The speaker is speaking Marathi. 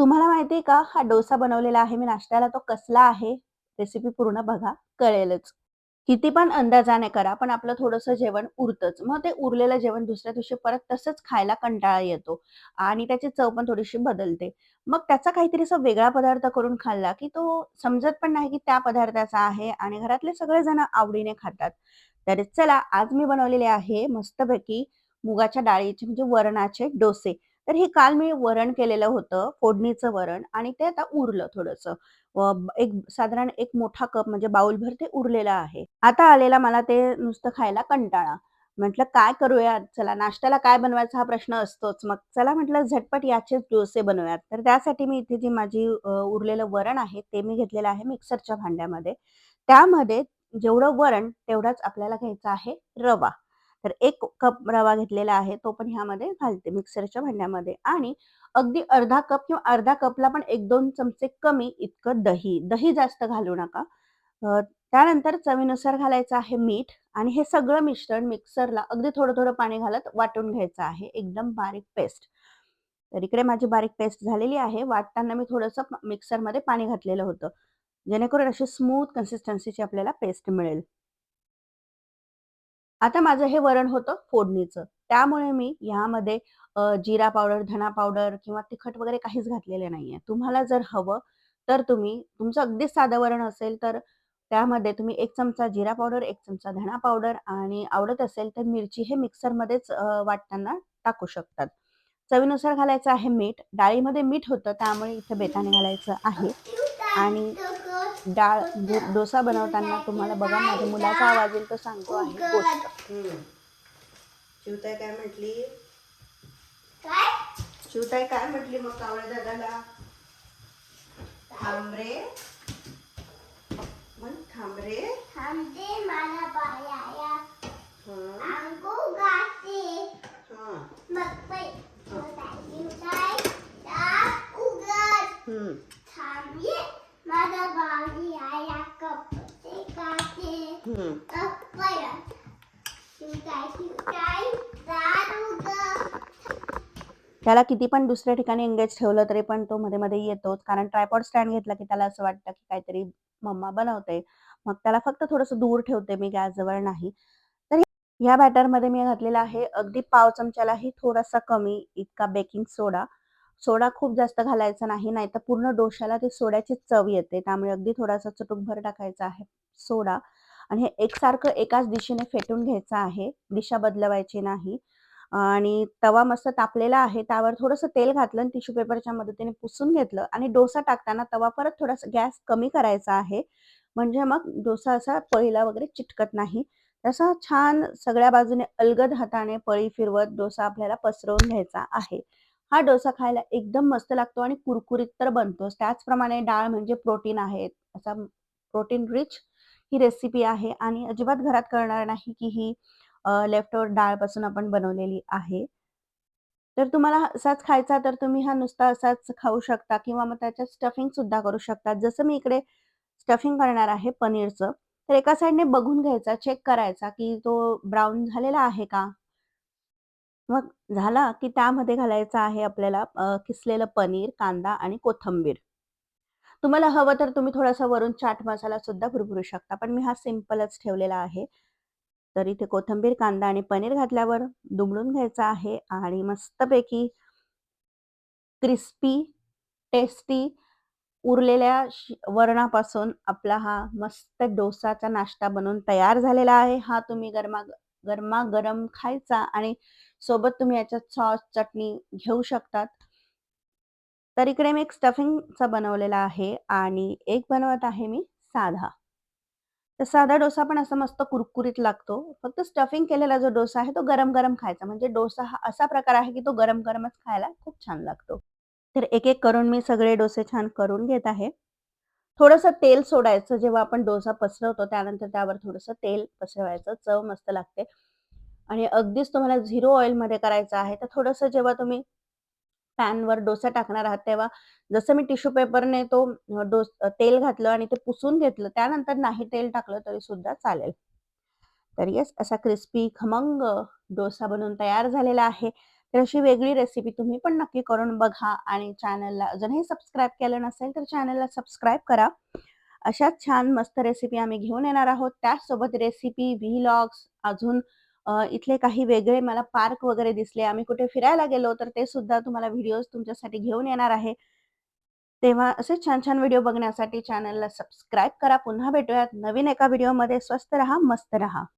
तुम्हाला माहिती आहे का, हा डोसा बनवलेला आहे मी नाश्त्याला, तो कसला आहे? रेसिपी पूर्ण बघा, कळेलच. किती पण अंदाजाने करा, पण आपलं थोडंसं जेवण उरतंच. मग ते उरलेलं जेवण दुसऱ्या दिवशी परत तसंच खायला कंटाळा येतो आणि त्याची चव पण थोडीशी बदलते. मग त्याचा काहीतरी असा वेगळा पदार्थ करून खाल्ला, की तो समजत पण नाही, की त्या पदार्थाचा आहे आणि घरातले सगळेजण आवडीने खातात. तर चला, आज मी बनवलेले आहे मस्तपैकी मुगाच्या डाळीचे म्हणजे वरणाचे डोसे. तर हे काल मी वरण केलेलं होतं, फोडणीचं वरण आणि ते आता उरलं थोडंसं. एक साधारण एक मोठा कप म्हणजे बाउलभर ते उरलेलं आहे. आता आलेला मला ते नुसतं खायला कंटाळा. म्हटलं काय करूयात? चला नाश्त्याला काय बनवायचा हा प्रश्न असतोच. मग चला म्हटलं झटपट याचेच डोसे बनवूयात. तर त्यासाठी मी इथे जी माझी उरलेलं वरण आहे, ते मी घेतलेलं आहे मिक्सरच्या भांड्यामध्ये. त्यामध्ये जेवढं वरण तेवढाच आपल्याला घ्यायचा आहे रवा. तर एक कप रवा घेतलेला आहे, तो पण ह्यामध्ये घालते मिक्सरच्या भांड्यामध्ये आणि अगदी अर्धा कप किंवा अर्धा कपला पण 1-2 चमचे कमी इतकं दही. दही जास्त घालू नका. त्यानंतर चवीनुसार घालायचं आहे मीठ आणि हे सगळं मिश्रण मिक्सरला अगदी थोडं-थोडं पाणी घालत वाटून घ्यायचं आहे, एकदम बारीक पेस्ट. तर इकडे माझी बारीक पेस्ट झालेली आहे. वाटताना मी थोडंसं मिक्सरमध्ये पाणी घातलेलं होतं, जेणेकरून अशी स्मूथ कन्सिस्टन्सीची आपल्याला पेस्ट मिळेल. आता माझं हे वरण होतं फोडणीचं. त्यामुळे मी ह्यामध्ये जिरा पावडर, धना पावडर किंवा तिखट वगैरे काहीच घातलेले नाहीये. तुम्हाला जर हवं, तर तुम्ही तुमचं अगदीच साधं वरण असेल, तर त्यामध्ये तुम्ही एक चमचा जिरा पावडर, एक चमचा धणा पावडर आणि आवडत असेल तर मिरची हे मिक्सरमध्येच वाटताना टाकू शकतात. चवीनुसार घालायचं आहे मीठ. डाळीमध्ये मीठ होतं, त्यामुळे इथे बेताने घालायचं आहे आणि डाळ डोसा बनवताना तुम्हाला बघा माझ्या मुलाचा आवाज येईल, तो सांगतो आहे. गोष्ट. हम्म. शिवताई काय म्हटली? काय? शिवताई काय म्हटली मग कावळे दादाला? थांब रे म्हण थांब रे थांबते मला बाया हं, अंगो गाते हं, मग पै काय काय दात उघड हं. थांबे मला बाई आया कपडे काटे हं. कपडे शिवताय शिवताय दात उघड त्याला किती पण दुसऱ्या ठिकाणी एंगेज ठेवलं तरी पण तो मध्ये-मध्ये येतोच. कारण ट्रायपॉड स्टँड घेतला की त्याला असं वाटतं की काहीतरी मम्मा बनवते. मग त्याला फक्त थोडंसं दूर ठेवते मी गॅसजवळ नाही. तर ह्या बॅटरमध्ये मी घातलेला आहे अगदी पाव चमच्यालाही थोडासा कमी इतका बेकिंग सोडा. सोडा खूप जास्त घालायचा नाही, नाहीतर पूर्ण डोश्याला ती सोड्याची चव येते. त्यामुळे अगदी थोडासा चुटुकभर टाकायचा आहे सोडा आणि हे एकसारखं एकाच दिशेने फेटून घ्यायचं आहे. दिशा बदलवायची नाही. आणि तवा मस्त तापलेला आहे. त्यावर थोडंसं तेल घातलं आणि टिश्यू पेपरच्या मदतीने पुसून घेतलं आणि डोसा टाकताना तवा परत थोडासा गॅस कमी करायचा आहे. म्हणजे मग डोसा असा पळीला वगैरे चिटकत नाही. तसा छान सगळ्या बाजूने अलगद हाताने पळी फिरवत डोसा आपल्याला पसरवून घ्यायचा आहे. हा डोसा खायला एकदम मस्त लागतो आणि कुरकुरीत तर बनतोच. त्याचप्रमाणे डाळ म्हणजे प्रोटीन आहे. असा प्रोटीन रिच ही रेसिपी आहे आणि अजिबात घरात करणार नाही की ही लेफ्ट ओवर डाळपासून आपण बनवलेली आहे. तर तुम्हाला असाच खायचा तर तुम्ही हा नुसता असाच खाऊ शकता किंवा मग त्याच्यात स्टफिंग सुद्धा करू शकता. जसं मी इकडे स्टफिंग करणार आहे पनीरचं, तर एका साईडने बघून घ्यायचा, चेक करायचा की तो ब्राऊन झालेला आहे का? मग झाला की त्यामध्ये घालायचा आहे आपल्याला किसलेलं पनीर, कांदा आणि कोथिंबीर. तुम्हाला हवं तर तुम्ही थोडासा वरून चाट मसाला सुद्धा भुरभुरू शकता. पण मी हा सिम्पलच ठेवलेला आहे. तर इथे कोथिंबीर, कांदा आणि पनीर घातल्यावर दुमडून घ्यायचा आहे आणि मस्तपैकी क्रिस्पी, टेस्टी उरलेल्या श वरणापासून आपला हा मस्त डोसाचा नाश्ता बनवून तयार झालेला आहे. हा तुम्ही गरमा गरमागरम खायचा आणि सोबत तुम्ही याच्यात सॉस, चटणी घेऊ शकतात. तर इकडे मी एक स्टफिंगचा बनवलेला आहे आणि एक बनवत आहे मी साधा. तर साधा डोसा पण असा मस्त कुरकुरीत लागतो. फक्त स्टफिंग केलेला जो डोसा आहे तो गरम-गरम खायचा. म्हणजे डोसा हा असा प्रकार आहे की तो गरम-गरमच खायला खूप छान लागतो. तर एक-एक करून मी सगळे डोसे छान करून घेत आहे. थोडंसं तेल सोडायचं जेव्हा आपण डोसा पसरवतो त्यानंतर त्यावर थोडंसं तेल पसरवायचं. चव मस्त लागते. आणि अगदीच तुम्हाला 0 ऑइलमध्ये करायचं आहे, तर थोडंसं जेव्हा तुम्ही पॅनवर डोसा टाकणार आहात, तेव्हा जसं मी टिश्यू पेपरने तो डोस तेल घातलं आणि ते पुसून घेतलं. त्यानंतर नाही तेल टाकलं तरी सुद्धा चालेल. तर येस असा क्रिस्पी खमंग डोसा बनवून तयार झालेला आहे. तर अशी वेगळी रेसिपी तुम्ही पण नक्की करून बघा आणि चॅनलला अजूनही सबस्क्राईब केलं नसेल तर चॅनलला सबस्क्राईब करा अशाच छान मस्त रेसिपी आम्ही घेऊन येणार आहोत त्याचसोबत रेसिपी व्हिलॉग्स अजून इथले काही वेगळे मला पार्क वगैरे दिसले. आम्ही कुठे फिरायला गेलो तर ते सुद्धा तुम्हाला व्हिडिओज तुमच्यासाठी घेऊन येणार आहे. तेव्हा असे छान छान व्हिडिओ बघण्यासाठी चॅनलला सबस्क्राईब करा. पुन्हा भेटूयात नवीन एका व्हिडिओमध्ये. स्वस्त रहा मस्त रहा.